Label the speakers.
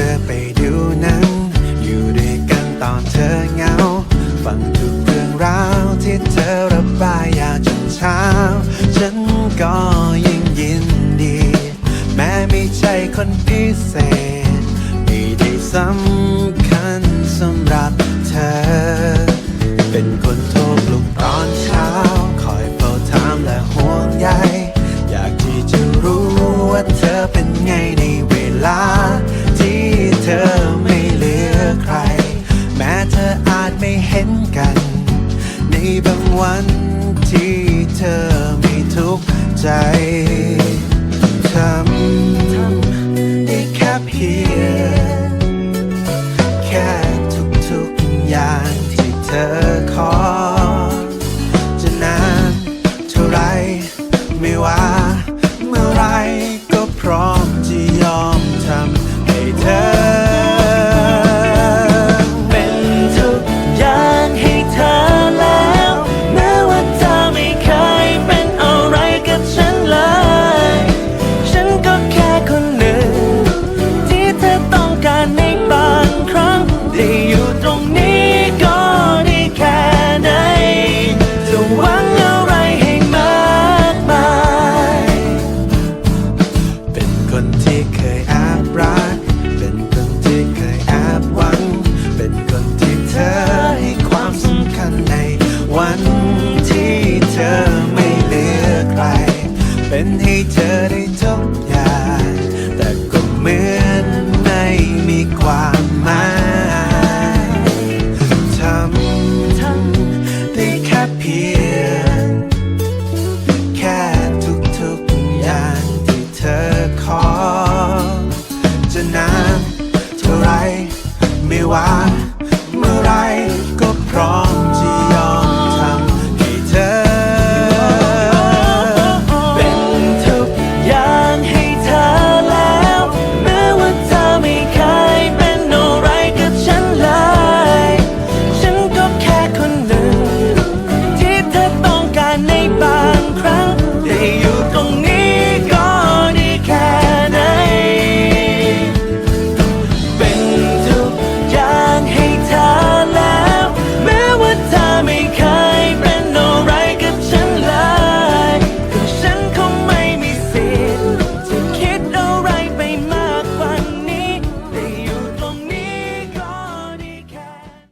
Speaker 1: ธอไปดูนั้น อยู่ด้วยกันตอนเธอเหงา ฟังทุกเรื่องราวที่เธอระบายยาวจนเช้า ฉันก็ยิ่งยินดี แม้ไม่ใช่คนพิเศษไม่ได้ซ้ำ จไม่เห็นกัน ในบางวันที่เธอไม่ทุกข์ใจทำได้แค่เพียงแค่ทุกๆอย่างที่เธอขอ จะนานเท่าไรไม่ว่าเมื่อไร